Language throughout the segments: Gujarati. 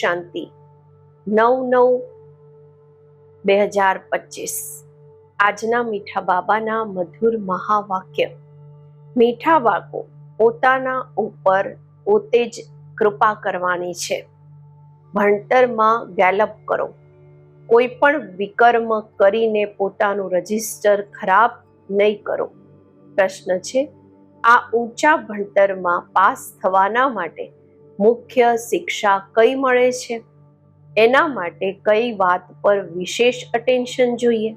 શાંતિ. નવ નવ બે હજાર પચીસ. આજના મીઠા બાબાના મધુર મહાવાક્ય. મીઠા બાળકો, પોતાના ઉપર પોતે જ કૃપા કરવાની છે. ભણતરમાં ગેલપ કરો. કોઈ પણ વિકર્મ કરીને પોતાનું રજિસ્ટર ખરાબ નહીં કરો. પ્રશ્ન છે, આ ઊંચા ભણતરમાં પાસ થવાના માટે મુખ્ય શિક્ષા કઈ મળે છે? એના માટે કઈ વાત પર વિશેષ અટેન્શન જોઈએ?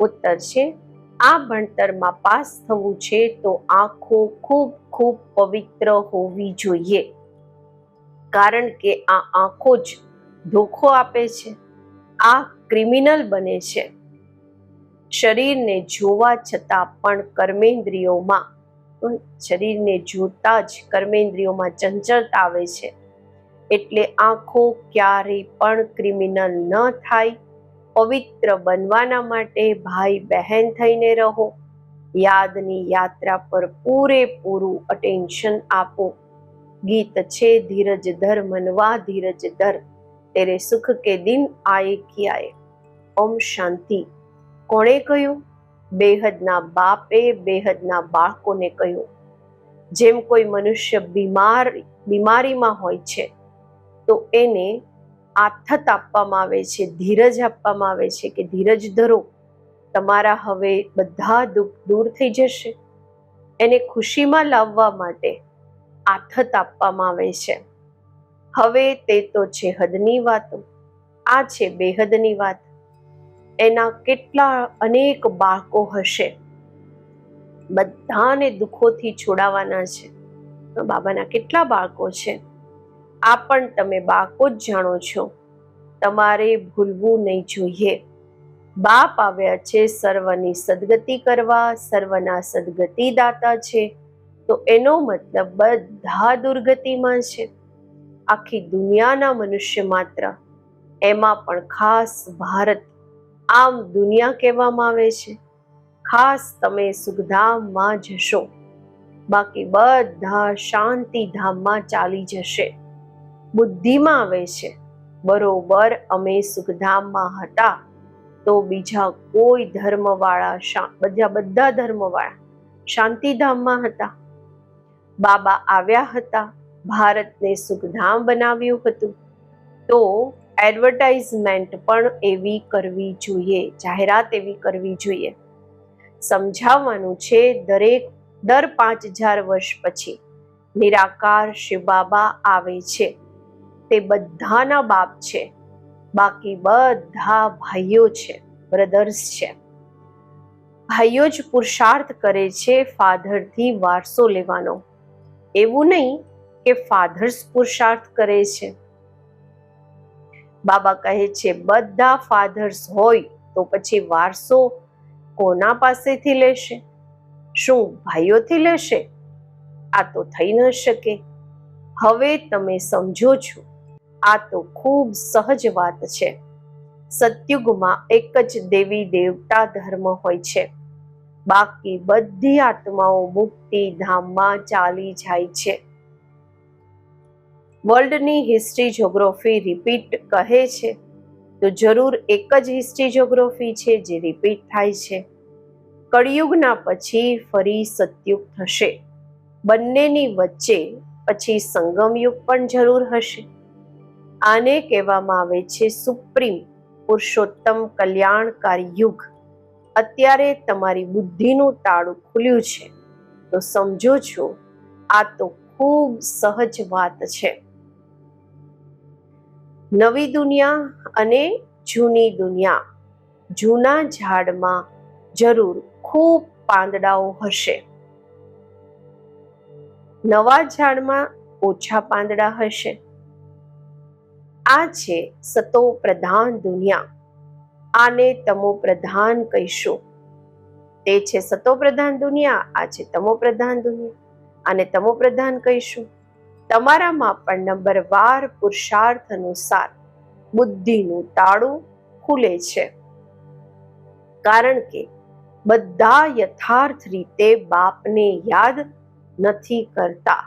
ઉત્તર છે, આ ભણતરમાં પાસ થવું છે તો આંખો ખૂબ ખૂબ પવિત્ર હોવી જોઈએ. કારણ કે આ આંખો જ ધોખો આપે છે. આ ક્રિમિનલ બને છે. શરીરને જોવા છતાં પણ કર્મેન્દ્રિયોમાં શરીરને જોતા જ કર્મેન્દ્રિયોમાં ચંચળતા આવે છે. એટલે આંખો ક્યારેય પણ ક્રિમિનલ ન થાય. પવિત્ર બનવાના માટે ભાઈ બહેન થઈને રહો. યાદની યાત્રા પર પૂરેપૂરું અટેન્શન આપો. ગીત છે ધીરજ ધર, મનવા ધીરજ ધર. તેરે સુખ કે દિન આયે કી આયે ઓમ શાંતિ. કોણે કહ્યું? બેહદના બાપે બેહદના બાળકોને કહ્યું, જેમ કોઈ મનુષ્ય બીમાર, બીમારીમાં હોય છે, તો એને આથત આપવામાં આવે છે, ધીરજ આપવામાં આવે છે કે ધીરજ ધરો, તમારા હવે બધા દુઃખ દૂર થઈ જશે. એને ખુશીમાં લાવવા માટે આથત આપવામાં આવે છે. હવે તે તો છે હદની વાતો, આ છે બેહદની વાત. એના કેટલા અનેક બાળકો હશે. બધાને દુઃખોથી છોડાવવાના છે. બાબાના કેટલા બાળકો છે? આ પણ તમે બાળકો જ જાણો છો. તમારે ભૂલવું નહીં જોઈએ. બાપ આવ્યા છે સર્વની સદગતિ કરવા, સર્વના સદગતિ દાતા છે. તો એનો મતલબ બધા દુર્ગતિમાં છે. આખી દુનિયાના મનુષ્ય માત્ર. એમાં પણ ખાસ ભારત આમ દુનિયા કહેવામાં આવે છે. ખાસ તમે સુખધામમાં જશો. બાકી બધા શાંતિ ધામમાં ચાલી જશે. બુદ્ધિમાં આવે છે. બરોબર અમે સુખધામમાં હતા. તો બીજા કોઈ ધર્મવાળા બધા બધા ધર્મવાળા શાંતિધામમાં હતા. બાબા આવ્યા હતા. ભારતને સુખધામ બનાવ્યું હતું. તો એડવર્ટાઇઝમેન્ટ પણ એવી કરવી જોઈએ, જાહેરાત એવી કરવી જોઈએ. સમજાવવાનું છે દરેક દર પાંચ હજાર વર્ષ પછી. નિરાકાર શિવબાબા આવે છે. તે બધાના બાપ છે. બાકી બધા ભાઈઓ છે બ્રધર્સ છે. ભાઈઓ જ પુરુષાર્થ કરે છે ફાધરથી વારસો લેવાનો. એવું નહીં કે ફાધર્સ પુરુષાર્થ કરે છે. બાબા કહે છે, બધા ફાધર્સ હોય તો પછી વારસો કોના પાસેથી લેશે? શું ભાઈઓથી લેશે? આ તો થઈ ન શકે. હવે તમે સમજો છો, આ તો ખૂબ સહજ વાત છે. સત્યુગમાં એક જ દેવી દેવતા ધર્મ હોય છે. બાકી બધી આત્માઓ મુક્તિ ધામમાં ચાલી જાય છે. વર્લ્ડની હિસ્ટ્રી જોગ્રાફી રિપીટ કહે છે, તો જરૂર એક જ હિસ્ટ્રી જોગ્રાફી છે જે રિપીટ થાય છે. કળિયુગના પછી ફરી સતયુગ થશે. બંનેની વચ્ચે પછી સંગમયુગ પણ જરૂર હશે. આને કહેવામાં આવે છે સુપ્રીમ પુરુષોત્તમ કલ્યાણકારી યુગ. અત્યારે તમારી બુદ્ધિનું તાળું ખુલ્યું છે. તો સમજો છો, આ તો ખૂબ સહજ વાત છે. નવી દુનિયા અને જૂની દુનિયા. જૂના ઝાડમાં જરૂર ખૂબ પાંદડાઓ હશે. નવા ઝાડમાં ઓછા પાંદડા હશે. આ છે સતો પ્રધાન દુનિયા. આને તમો પ્રધાન કહીશું. તે છે સતો પ્રધાન દુનિયા, આ છે તમો પ્રધાન દુનિયા. આને તમો પ્રધાન કહીશું. તમારામાં પણ નંબરવાર પુરુષાર્થ અનુસાર બુદ્ધિનું તાળું ખુલે છે. કારણ કે બધા યથાર્થ રીતે બાપને યાદ નથી કરતા,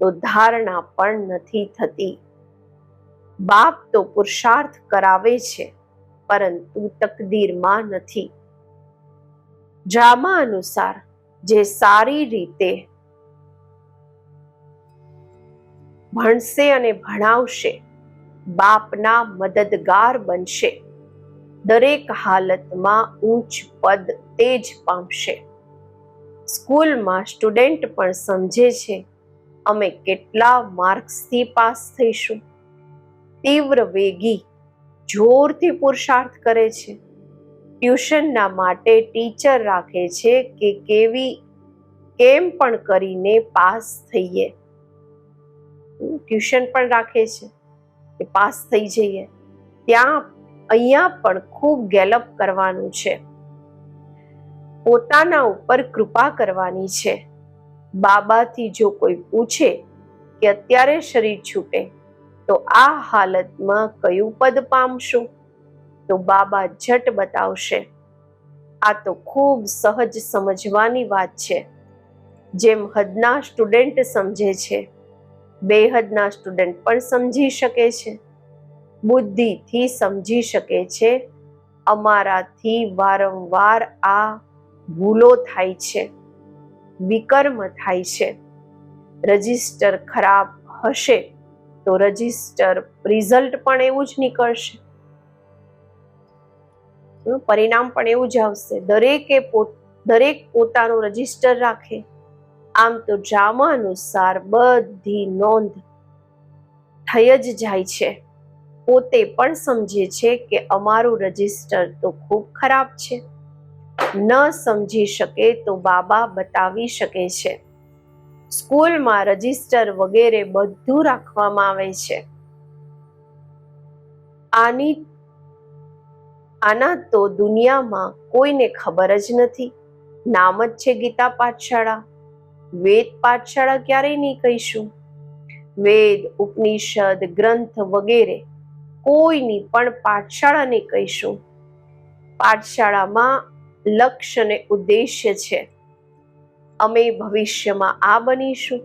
તો ધારણા પણ નથી થતી. બાપ તો પુરુષાર્થ કરાવે છે, પરંતુ તકદીરમાં નથી. ડ્રામા અનુસાર જે સારી રીતે ભણશે અને ભણાવશે, બાપના મદદગાર બનશે. દરેક હાલતમાં ઊંચ પદ તેજ પામશે. સ્કૂલમાં સ્ટુડન્ટ પણ સમજે છે, અમે કેટલા માર્ક્સથી પાસ થઈશું. તીવ્ર વેગી, જોરથી પુરુષાર્થ કરે છે. ટ્યુશનના માટે ટીચર રાખે છે કે કેવી, કેમ પણ કરીને પાસ થઈએ. ટ્યુશન પણ રાખે છે, કે પાસ થઈ જઈએ. ત્યાં અહીંયા પણ ખૂબ ગેલપ કરવાનું છે. પોતાના ઉપર કૃપા કરવાની છે. બાબાથી જો કોઈ પૂછે કે અત્યારે શરીર છૂટે, તો આ હાલતમાં કયું પદ પામશું? તો બાબા ઝટ બતાવશે. આ તો ખૂબ સહજ સમજવાની વાત છે. જેમ હદના સ્ટુડન્ટ સમજે છે. બેહદના સ્ટુડન્ટ પણ સમજી શકે છે. બુદ્ધિથી સમજી શકે છે. અમારાથી વારંવાર આ ભૂલો થાય છે. વિકર્મ થાય છે. રજિસ્ટર ખરાબ હશે તો રજિસ્ટર રિઝલ્ટ પણ એવું જ નીકળશે. પરિણામ પણ એવું જ આવશે. દરેકે દરેક પોતાનું રજિસ્ટર રાખે. આમ તો ડ્રામા અનુસાર બધી નોંધ થઈ જ જાય છે. પોતે પણ સમજે છે કે અમારું રજિસ્ટર તો ખૂબ ખરાબ છે. ન સમજી શકે તો બાબા બતાવી શકે છે. સ્કૂલમાં રજિસ્ટર વગેરે બધું રાખવામાં આવે છે. આની, આના તો દુનિયામાં કોઈને ખબર જ નથી. નામ જ છે ગીતા પાઠશાળા. વેદ પાઠશાળા ક્યારેય નહીં કહીશું. વેદ, ઉપનિષદ, ગ્રંથ વગેરે કોઈની પણ પાઠશાળા નહીં કહીશું. પાઠશાળામાં લક્ષ્ય અને ઉદ્દેશ્ય છે. અમે ભવિષ્યમાં આ બનીશું.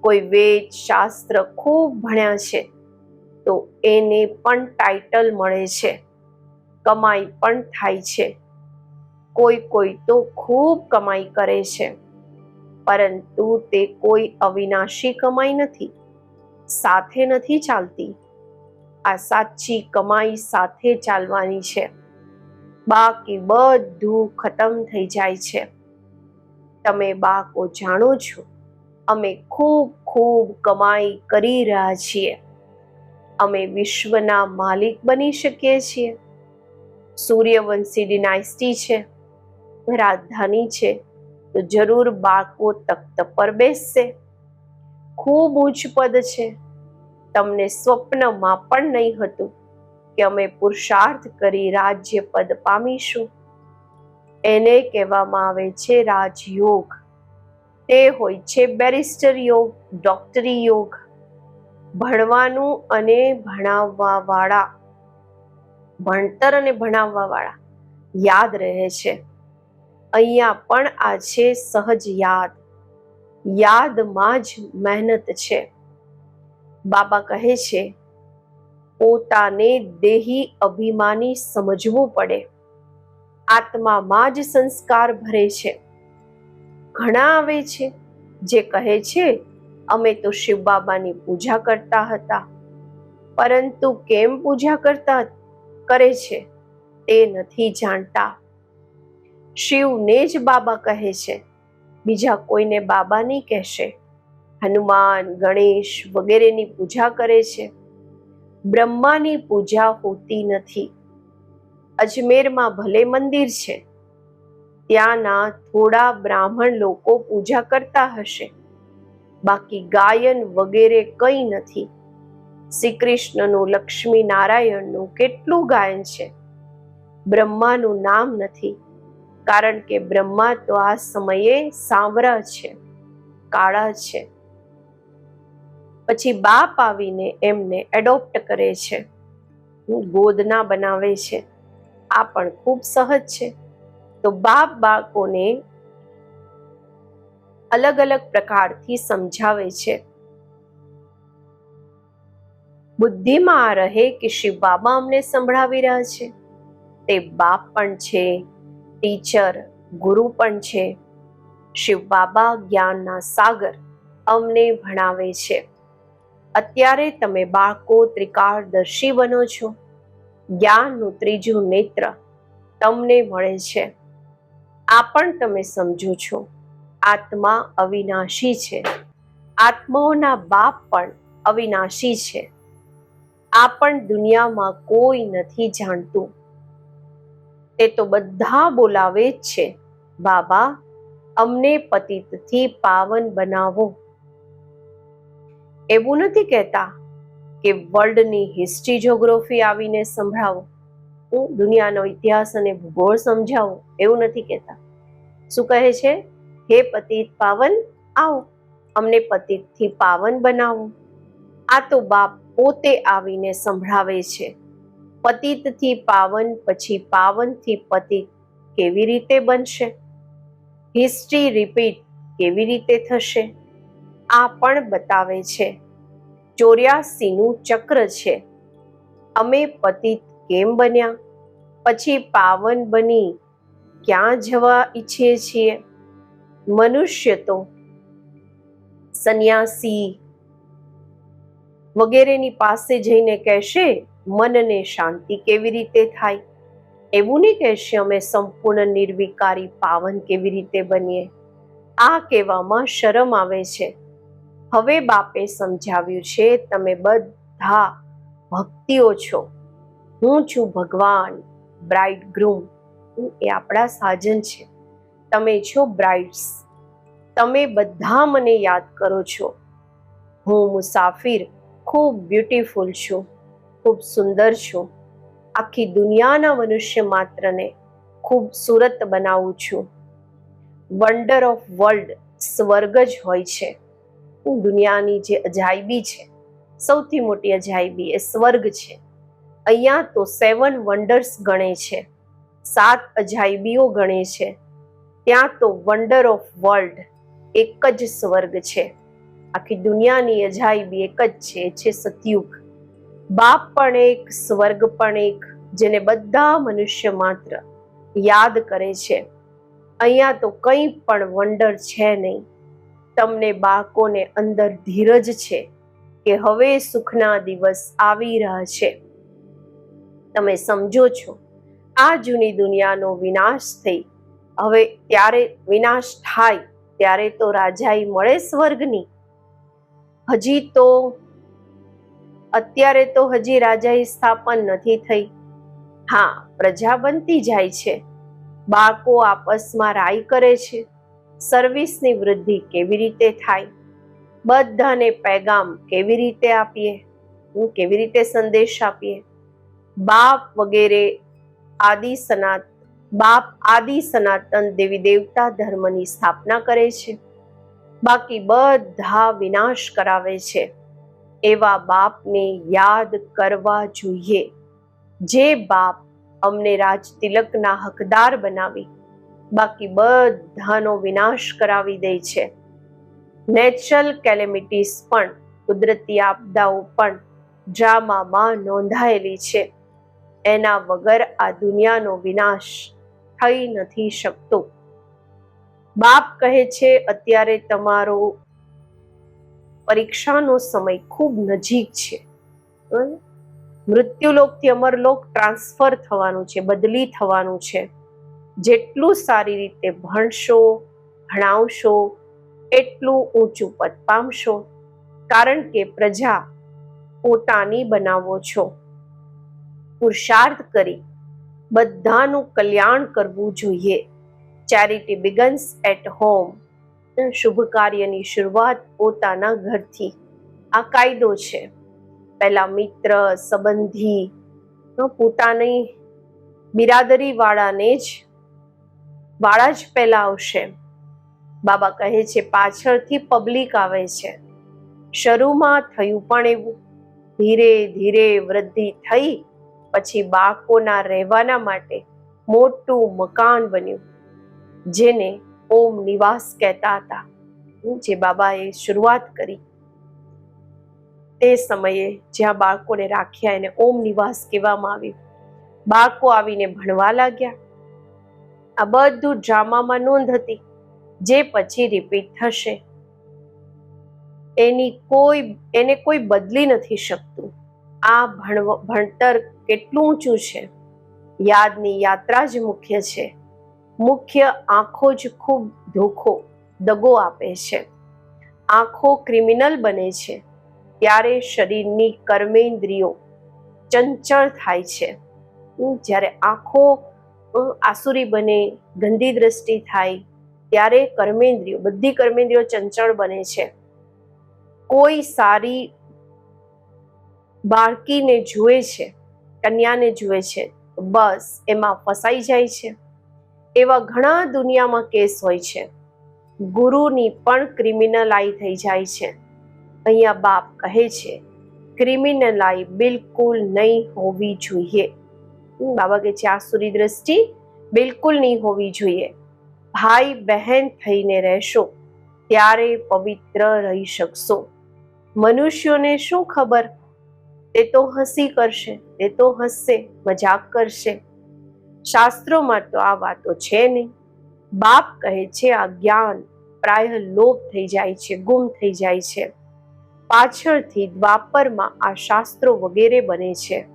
કોઈ વેદ, શાસ્ત્ર ખૂબ ભણ્યા છે, તો એને પણ ટાઇટલ મળે છે. કમાઈ પણ થાય છે. કોઈ કોઈ તો ખૂબ કમાઈ કરે છે. પરંતુ તે કોઈ અવિનાશી કમાઈ નથી, સાથે નથી ચાલતી. આ સાચી કમાઈ સાથે ચાલવાની છે. બાકી બધું ખતમ થઈ જાય છે. તમે બાકો જાણો છો, અમે ખૂબ ખૂબ કમાઈ કરી રહ્યા છીએ. અમે વિશ્વના માલિક બની શકીએ છીએ. સૂર્યવંશી ડિનાયસ્ટી છે, રાજધાની છે તો જરૂર બાળકો તખ્ત પર બેસશે. ખૂબ ઉચ્ચ પદ છે. તમને સ્વપ્નમાં પણ નહીં હતું કે અમે પુરુષાર્થ કરી રાજ્ય પદ પામીશું. એને કહેવામાં આવે છે રાજયોગ. તે હોય છે બેરિસ્ટર યોગ, ડોક્ટરી યોગ. ભણવાનું અને ભણાવવા વાળા ભણતર અને ભણાવવા વાળા યાદ રહે છે. અહીંયા પણ આ છે સહજ યાદ. યાદમાં જ મહેનત છે. બાબા કહે છે, પોતાને દેહી અભિમાની સમજવું પડે. આત્મામાં જ સંસ્કાર ભરે છે. ઘણા આવે છે જે કહે છે, અમે તો શિવ બાબાની પૂજા કરતા હતા. પરંતુ કેમ પૂજા કરતા? કરે છે. તે નથી જાણતા. શિવને જ બાબા કહે છે. બીજા કોઈને બાબા નહીં કહેશે. હનુમાન, ગણેશ વગેરેની પૂજા કરે છે. બ્રહ્માની પૂજા હોતી નથી. અજમેરમાં ભલે મંદિર છે. ત્યાંના થોડા બ્રાહ્મણ લોકો પૂજા કરતા હશે. બાકી ગાયન વગેરે કંઈ નથી. શ્રી કૃષ્ણનું લક્ષ્મી નારાયણનું કેટલું ગાયન છે. બ્રહ્માનું નામ નથી. કારણ કે બ્રહ્મા તો આ સમયે સાંવરા છે, કાળા છે. પછી બાપ આવીને એમને એડોપ્ટ કરે છે. ગોદના બનાવે છે. આ પણ ખૂબ સહજ છે. તો બાપ બાળકોને અલગ અલગ પ્રકારથી સમજાવે છે. બુદ્ધિમાં રહે કે શિવ બાબા અમને સંભળાવી રહ્યા છે. તે બાપ પણ છે. ટીચર, ગુરુ પણ છે. શિવ બાબા જ્ઞાનના સાગર અમને ભણાવે છે. અત્યારે તમે બાળકો ત્રિકાળદર્શી બનો છો. જ્ઞાનનું ત્રીજું નેત્ર તમને મળે છે. આ પણ તમે સમજો છો. આત્મા અવિનાશી છે. આત્માઓના બાપ પણ અવિનાશી છે. આ પણ દુનિયામાં કોઈ નથી જાણતું. તે તો બધા બોલાવે જ છે. બાબા, અમને પતિતથી પાવન બનાવો. એવું નથી કહેતા કે વર્લ્ડની હિસ્ટ્રી જોગ્રાફી આવીને સંભળાવો. હું દુનિયાનો ઇતિહાસ અને ભૂગોળ સમજાવો એવું નથી કહેતા. શું કહે છે? હે પતિત પાવન, આવો, અમને પતિતથી પાવન બનાવો. આ તો બાપ પોતે આવીને સંભળાવે છે. પતિતથી પાવન પછી પાવનથી પતિત કેવી રીતે બનશે? હિસ્ટ્રી રિપીટ કેવી રીતે થશે? આ પણ બતાવે છે. ચોર્યાસીનું ચક્ર છે. અમે પતિત કેમ બન્યા? પછી પાવન બની ક્યાં જવા ઈચ્છીએ છીએ? મનુષ્ય તો સંન્યાસી વગેરેની પાસે જઈને કહેશે મનને શાંતિ કેવી રીતે થાય? એવું નહીં કહેશે અમે સંપૂર્ણ નિર્વિકારી પાવન કેવી રીતે બનીએ? આ કહેવામાં શરમ આવે છે. હવે બાપે સમજાવ્યું છે, તમે બધા ભક્તિઓ છો. હું છું ભગવાન બ્રાઇડ ગ્રૂમ એ આપણા સાજન છે. તમે છો બ્રાઇડ્સ. તમે બધા મને યાદ કરો છો. હું મુસાફિર, ખૂબ બ્યુટીફુલ છું. ખૂબ સુંદર છું. આખી દુનિયાના મનુષ્ય માત્રને ખૂબસૂરત બનાવું છું. વન્ડર ઓફ વર્લ્ડ સ્વર્ગ જ હોય છે. દુનિયાની જે અજાયબી છે, સૌથી મોટી અજાયબી એ સ્વર્ગ છે. અહીંયા તો સેવન વન્ડર્સ ગણે છે, સાત અજાયબીઓ ગણે છે. ત્યાં તો વન્ડર ઓફ વર્લ્ડ એક જ સ્વર્ગ છે. આખી દુનિયાની અજાયબી એક જ છે છે સતયુગ. બાપ પણ એક, સ્વર્ગ પણ એક, જેને બધા મનુષ્ય માત્ર યાદ કરે છે. અહીંયા તો કંઈ પણ વંડર છે નહીં. તમને બાળકોને અંદર ધીરજ છે કે હવે સુખના દિવસ આવી રહ્યા છે. તમે સમજો છો, આ જૂની દુનિયાનો વિનાશ થઈ. હવે ત્યારે વિનાશ થાય, ત્યારે તો રાજાઈ મળે સ્વર્ગની. હજી તો અત્યારે તો હજી રાજાએ સ્થાપન નથી થઈ. હા, પ્રજા બનતી જાય છે. બાળકો આપસમાં રાય કરે છે. સર્વિસની વૃદ્ધિ કેવી રીતે થાય? બધાને પેગામ કેવી રીતે આપીએ? હું કેવી રીતે સંદેશ આપીએ? બાપ વગેરે આદિ સનાત, બાપ આદિ સનાતન દેવી દેવતા ધર્મની સ્થાપના કરે છે. બાકી બધા વિનાશ કરાવે છે. એવા બાપને યાદ કરવા જોઈએ. જે બાપ અમને રાજ તિલકના હકદાર બનાવી, બાકી બધાનો વિનાશ કરાવી દે છે. નેચરલ કેલેમિટીસ પણ કુદરતી આપદાઓ પણ ડ્રામામાં નોંધાયેલી છે. એના વગર આ દુનિયાનો વિનાશ થઈ નથી શકતો. બાપ કહે છે, અત્યારે તમારો પરીક્ષાનો સમય ખૂબ નજીક છે. મૃત્યુલોકથી અમરલોક ટ્રાન્સફર થવાનું છે, બદલી થવાનું છે. જેટલું સારી રીતે ભણશો, ભણાવશો, એટલું ઊંચું પદ પામશો. કારણ કે પ્રજા પોતાની બનાવો છો. પુરુષાર્થ કરી બધાનું કલ્યાણ કરવું જોઈએ. ચેરિટી બિગન્સ એટ હોમ શુભ કાર્યની શરૂઆત પોતાના ઘરથી. આ કાયદો છે. પહેલા મિત્ર, સંબંધી પોતાની બિરાદરી વાળાને જ, વાળા જ પહેલા આવશે. બાબા કહે છે, પાછળથી પબ્લિક આવે છે. શરૂમાં થયું પણ એવું. ધીરે ધીરે વૃદ્ધિ થઈ, પછી બાળકોના રહેવાના માટે મોટું મકાન બન્યું. જેને ઓમ નિવાસ કહેતા હતા. જે બાબાએ શરૂઆત કરી તે સમયે જ્યાં બાળકોને રાખ્યા એને ઓમ નિવાસ કહેવામાં આવ્યું. બાળકો આવીને ભણવા લાગ્યા. આ બધું ડ્રામામાં નોંધ હતી. જે પછી રિપીટ થશે. એની કોઈ, એને કોઈ બદલી નથી શકતું. આ ભણતર કેટલું ઊંચું છે? યાદની યાત્રા જ મુખ્ય છે. મુખ્ય આંખો જ ખૂબ ધોખો, દગો આપે છે. આંખો ક્રિમિનલ બને છે. ત્યારે શરીરની કર્મેન્દ્રિયો ચંચળ થાય છે. જ્યારે આંખો આસુરી બને, ગંદી દ્રષ્ટિ થાય, ત્યારે કર્મેન્દ્રિયો, બધી કર્મેન્દ્રિયો ચંચળ બને છે. કોઈ સારી બાળકીને જુએ છે, કન્યાને જુએ છે બસ એમાં ફસાઈ જાય છે. એવા ઘણા દુનિયામાં કેસ હોય છે. ગુરુની પણ ક્રિમિનલાઈ થઈ જાય છે. અહીંયા બાપ કહે છે, ક્રિમિનલાઈ બિલકુલ નહીં હોવી જોઈએ. બાબા કહે છે, આસુરી દ્રષ્ટિ બિલકુલ નહીં હોવી જોઈએ. ભાઈ બહેન થઈને રહેશો, ત્યારે પવિત્ર રહી શકશો. મનુષ્યોને શું ખબર? તે તો હસી કરશે, તે તો હસશે, મજાક કરશે. શાસ્ત્રોમાં તો આ વાતો છે નહીં. બાપ કહે છે, આ જ્ઞાન પ્રાય લોપ થઈ જાય છે, ગુમ થઈ જાય છે. પાછળથી દ્વાપરમાં આ શાસ્ત્રો વગેરે બને છે.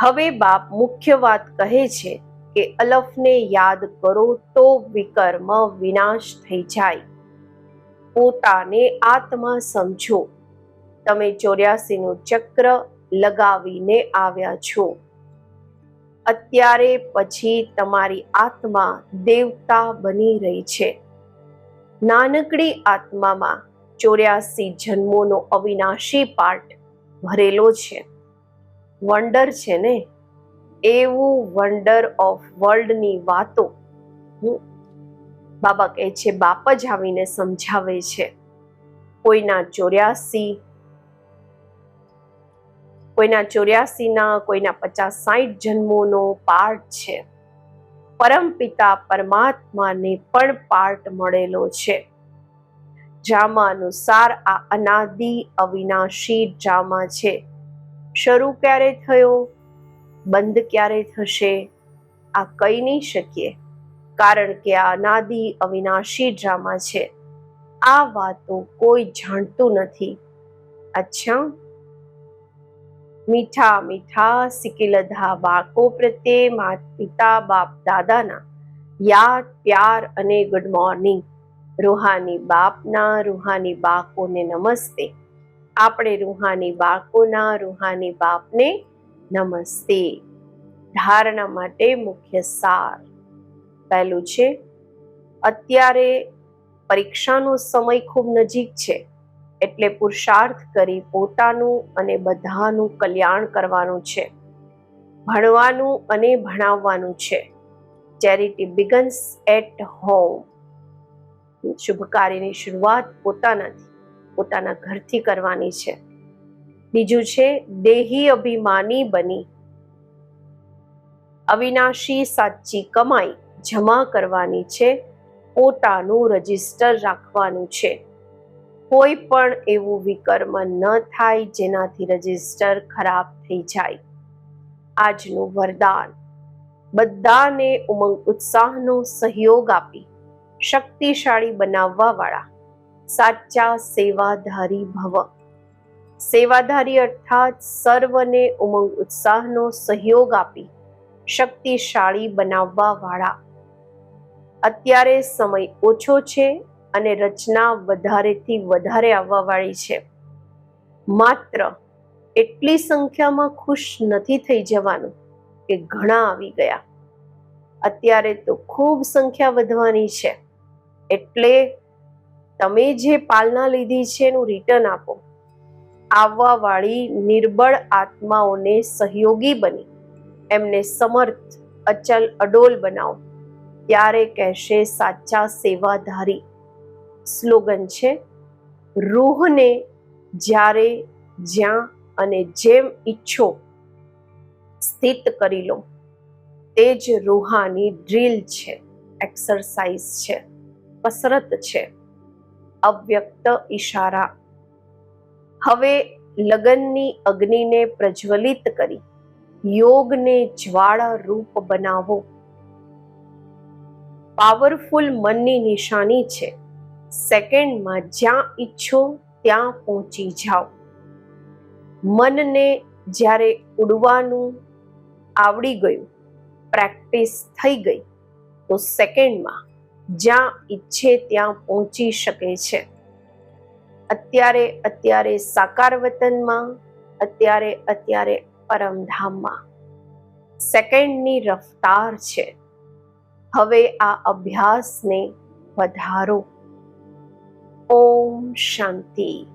હવે બાપ મુખ્ય વાત કહે છે કે, અલફને યાદ કરો તો વિકર્મ વિનાશ થઈ જાય. પોતાને આત્મા સમજો. તમે ચોર્યાસી નું ચક્ર લગાવીને આવ્યા છો. અત્યારે પછી તમારી આત્મા દેવતા બની રહી છે. નાનકડી આત્મામાં ચોર્યાસી જન્મોનો અવિનાશી પાઠ ભરેલો છે. વંડર છે ને? એવું વંડર ઓફ વર્લ્ડની વાતો હું બાબા કહે છે, બાપ જ આવીને સમજાવે છે. કોઈના ચોર્યાસી કોઈના ચોર્યાસીના, કોઈના પચાસ સાઠ જન્મોનો પાઠ છે. પરમપિતા પરમાત્માને પણ પાઠ મળેલો છે. જામા અનુસાર આ અનાદિ અવિનાશી ડ્રામા છે. શરૂ ક્યારે થયો? બંધ ક્યારે થશે? આ કહી નહીં શકીએ. કારણ કે આ અનાદિ અવિનાશી ડ્રામા છે. આ વાતો કોઈ જાણતું નથી. અચ્છા. મીઠા મીઠા સિકિલધા બાળકો પ્રત્યે માત પિતા બાપ દાદાના. યાદ, પ્યાર અને ગુડ મોર્નિંગ રૂહાની બાપના, રૂહાની બાળકોને નમસ્તે. આપણે રૂહાની બાળકોના રૂહાની બાપને નમસ્તે. ધારણા માટે મુખ્ય સાર. પહેલું છે, અત્યારે પરીક્ષાનો સમય ખૂબ નજીક છે. એટલે પુરુષાર્થ કરી પોતાનું અને બધાનું કલ્યાણ કરવાનું છે. ભણવાનું અને ભણાવવાનું છે. ચેરિટી બિગન્સ એટ હોમ શુભ કાર્યની શરૂઆત પોતાનાથી, પોતાના ઘરથી કરવાની છે. બીજું છે, દેહી અભિમાની બની. અવિનાશી સાચી કમાઈ જમા કરવાની છે. પોતાનું રજિસ્ટર રાખવાનું છે. કોઈ પણ એવું વિકર્મ ન થાય જેનાથી રજિસ્ટર ખરાબ થઈ જાય. આજનું વરદાન. બધાને ઉમંગ ઉત્સાહનો સહયોગ આપી, શક્તિશાળી બનાવવા વાળા સાચા સેવાધારી ભવ. સેવાધારી અર્થાત સર્વને ઉમંગ ઉત્સાહનો સહયોગ આપી, શક્તિશાળી બનાવવા વાળા અત્યારે સમય ઓછો છે અને રચના વધારેથી વધારે આવવાવાળી છે. માત્ર એટલી સંખ્યામાં ખુશ નથી થઈ જવાનું કે ઘણા આવી ગયા. અત્યારે તો ખૂબ સંખ્યા વધવાની છે. એટલે તમે જે પાલના લીધી છે એનું રિટર્ન આપો. આવવાવાળી નિર્બળ આત્માઓને સહયોગી બની. એમને સમર્થ, અચલ, અડોલ બનાવો. ત્યારે કહેશે સાચા સેવાધારી. સ્લોગન છે, રૂહને જ્યારે જ્યાં અને જેમ ઈચ્છો સ્થિત કરી લો. તે જ રૂહાની ડ્રીલ છે, એક્સરસાઇઝ છે, કસરત છે, અવ્યક્ત ઈશારા. હવે લગનની અગ્નિને પ્રજ્વલિત કરી, યોગને જ્વાળા રૂપ બનાવો. પાવરફુલ મનની નિશાની છે સેકન્ડમાં જ્યાં ઈચ્છો ત્યાં પહોંચી જાઓ. મનને જ્યારે ઉડવાનું આવડી ગયું, પ્રેક્ટિસ થઈ ગઈ, તો સેકન્ડમાં જ્યાં ઈચ્છે ત્યાં પહોંચી શકે છે. અત્યારે અત્યારે સાકાર વતનમાં, અત્યારે અત્યારે પરમધામમાં. સેકન્ડની રફતાર છે. હવે આ અભ્યાસને વધારો. ઓમ શાંતિ